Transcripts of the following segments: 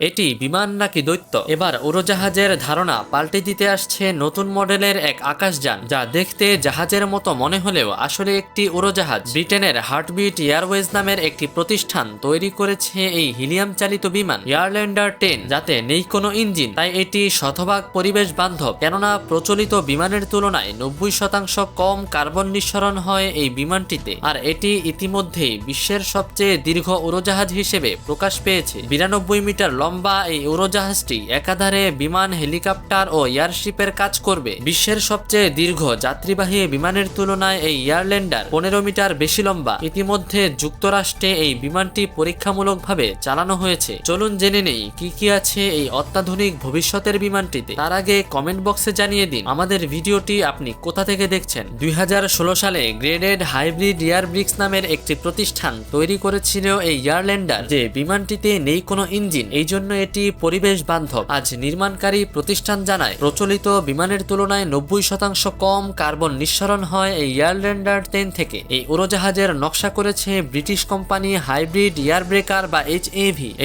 এটি বিমান নাকি দৈত্য? এবার উড়োজাহাজের ধারণা পাল্টে দিতে আসছে নতুন মডেলের এক আকাশযান, যা দেখতে জাহাজের মতো মনে হলেও আসলে একটি উড়োজাহাজ। ব্রিটেনের হার্টবিট এয়ারওয়েজ নামের একটি প্রতিষ্ঠান তৈরি করেছে এই হিলিয়াম চালিত বিমান, এয়ারল্যান্ডার টেন, যাতে নেই কোনো ইঞ্জিন। তাই এটি শতভাগ পরিবেশ বান্ধব, কেননা প্রচলিত বিমানের তুলনায় নব্বই শতাংশ কম কার্বন নিঃসরণ হয় এই বিমানটিতে। আর এটি ইতিমধ্যেই বিশ্বের সবচেয়ে দীর্ঘ উড়োজাহাজ হিসেবে প্রকাশ পেয়েছে। বিরানব্বই মিটার লম্বা এই উড়োজাহাজটি একাধারে বিমান, হেলিকপ্টার ও এয়ারশিপের কাজ করবে। বিশ্বের সবচেয়ে দীর্ঘ যাত্রীবাহী বিমানের তুলনায় এই এয়ারল্যান্ডার পনেরো মিটার বেশি লম্বা। ইতিমধ্যে যুক্তরাষ্ট্রে এই বিমানটি পরীক্ষামূলকভাবে চালানো হয়েছে। চলুন জেনে নেই, কি কি আছে এই অত্যাধুনিক ভবিষ্যতের বিমানটিতে? তার আগে কমেন্ট বক্সে জানিয়ে দিন, আমাদের ভিডিওটি আপনি কোথা থেকে দেখছেন? দুই হাজার ষোলো সালে গ্রেডেড হাইব্রিড এয়ার ব্রিক্স নামের একটি প্রতিষ্ঠান তৈরি করেছিল এই এয়ারল্যান্ডার। যে বিমানটিতে নেই কোনো ইঞ্জিন, এই জন্য এটি পরিবেশ বান্ধব। আজ নির্মাণকারী প্রতিষ্ঠান জানায়, প্রচলিত বিমানের তুলনায় নব্বই শতাংশ কম কার্বন নিঃসরণ হয় এই এয়ারল্যান্ডার টেন থেকে। এই উড়োজাহাজের নকশা করেছে British company hybrid air breaker বা এইচ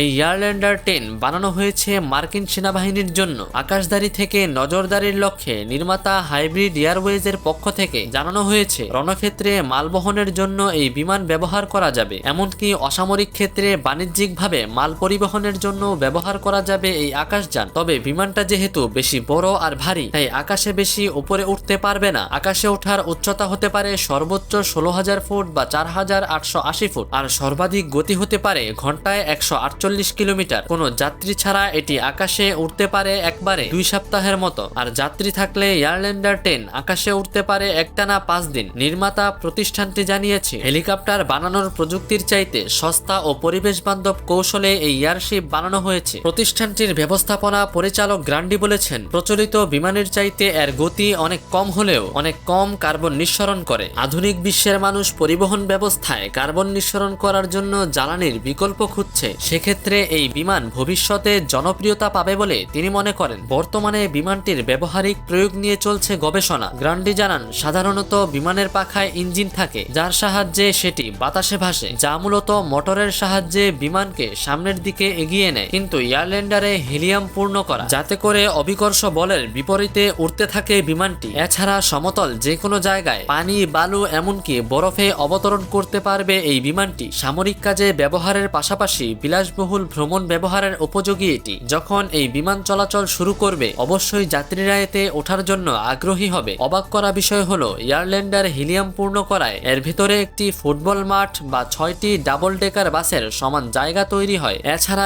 এই এয়ারল্যান্ডার টেন বানানো হয়েছে মার্কিন সেনাবাহিনীর জন্য। আকাশদারি থেকে নজরদারির লক্ষ্যে নির্মাতা হাইব্রিড এয়ারওয়েজের পক্ষ থেকে জানানো হয়েছে, রণক্ষেত্রে মালবহনের জন্য এই বিমান ব্যবহার করা যাবে। এমনকি অসামরিক ক্ষেত্রে বাণিজ্যিকভাবে মাল পরিবহনের জন্য ব্যবহার করা যাবে এই আকাশযান। তবে বিমানটা যেহেতু বেশি বড় আর ভারী, তাই আকাশে বেশি উপরে উঠতে পারবে না। আকাশে ওঠার উচ্চতা হতে পারে সর্বোচ্চ ষোলো হাজার ফুট বা চার হাজার আটশো আশি ফুট। আর সর্বাধিক গতি হতে পারে ঘন্টায় একশো আটচল্লিশ কিলোমিটার। কোনো যাত্রী ছাড়া এটি আকাশে উঠতে পারে একবারে দুই সপ্তাহের মতো। আর যাত্রী থাকলে এয়ারল্যান্ডার টেন আকাশে উঠতে পারে একটানা পাঁচ দিন। নির্মাতা প্রতিষ্ঠানটি জানিয়েছে, হেলিকপ্টার বানানোর প্রযুক্তির চাইতে সস্তা ও পরিবেশ বান্ধব কৌশলে এই এয়ারশিপ বানানো হয়েছে। প্রতিষ্ঠানটির ব্যবস্থাপনা পরিচালক গ্রান্ডি বলেছেন, প্রচলিত বিমানের চাইতে এর গতি অনেক কম হলেও অনেক কম কার্বন নিঃসরণ করে। আধুনিক বিশ্বের মানুষ পরিবহন ব্যবস্থায় কার্বন নিঃসরণ করার জন্য জ্বালানির বিকল্প খুঁজছে। সেক্ষেত্রে এই বিমান ভবিষ্যতে জনপ্রিয়তা পাবে বলে তিনি মনে করেন। বর্তমানে বিমানটির ব্যবহারিক প্রয়োগ নিয়ে চলছে গবেষণা। গ্রান্ডি জানান, সাধারণত বিমানের পাখায় ইঞ্জিন থাকে, যার সাহায্যে সেটি বাতাসে ভাসে, যা মূলত মোটরের সাহায্যে বিমানকে সামনের দিকে এগিয়ে নেয়। কিন্তু এয়ারল্যান্ডারে হিলিয়াম পূর্ণ করা, যাতে করে অবিকর্ষ বলের বিপরীতে উঠতে থাকে বিমানটি। এছাড়া সমতল যে কোনো জায়গায় পানি, বালু, এমনকি বরফে অবতরণ করতে পারবে এই বিমানটি। সামরিক কাজে ব্যবহারের পাশাপাশি বিলাসবহুল ভ্রমণ ব্যবহারের উপযোগী এটি। যখন এই বিমান চলাচল শুরু করবে, অবশ্যই যাত্রীরা এতে ওঠার জন্য আগ্রহী হবে। অবাক করা বিষয় হলো, এয়ারল্যান্ডার হিলিয়াম পূর্ণ করায় এর ভিতরে একটি ফুটবল মাঠ বা ছয়টি ডাবল ডেকার বাসের সমান জায়গা তৈরি হয়। এছাড়া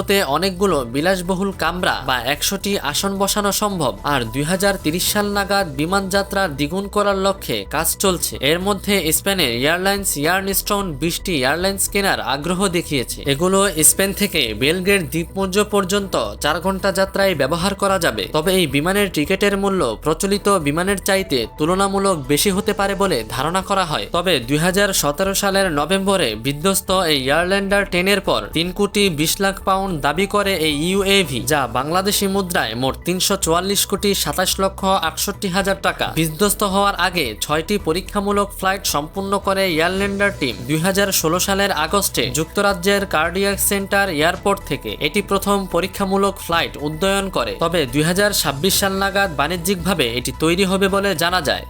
কেবিনগুলোতে অনেকগুলো বিলাসবহুল কামরা বা একশোটি আসন বসানো সম্ভব। আর দুই সাল নাগাদ বিমান যাত্রা দ্বিগুণ করার লক্ষ্যে কাজ চলছে। এর মধ্যে স্পেনের এয়ারলাইন্স ইয়ার্নস্টোন বিশটি এয়ারলাইন্স কেনার আগ্রহ দেখিয়েছে। এগুলো স্পেন থেকে বেলগ্রেড দ্বীপপুঞ্জ পর্যন্ত চার ঘণ্টা যাত্রায় ব্যবহার করা যাবে। তবে এই বিমানের টিকেটের মূল্য প্রচলিত বিমানের চাইতে তুলনামূলক বেশি হতে পারে বলে ধারণা করা হয়। তবে দুই হাজার সতেরো সালের নভেম্বরে বিধ্বস্ত এই এয়ারল্যান্ডার টেনের পর তিন কোটি বিশ লাখ পাউন্ড দাবি করে এই ইউএভি, যা বাংলাদেশি মুদ্রায় মোট তিনশো চুয়াল্লিশ কোটি সাতাশ লক্ষ আটষট্টি হাজার টাকা। বিধ্বস্ত হওয়ার আগে ছয়টি পরীক্ষামূলক ফ্লাইট সম্পূর্ণ করে এয়ারল্যান্ডার টিম দুই হাজার ষোলো সালের আগস্টে যুক্তরাজ্যের কার্ডিয়াক সেন্টার এয়ারপোর্ট থেকে এটি প্রথম পরীক্ষামূলক ফ্লাইট উদ্যয়ন করে। তবে দুই হাজার ছাব্বিশ সাল নাগাদ বাণিজ্যিকভাবে এটি তৈরি হবে বলে জানা যায়।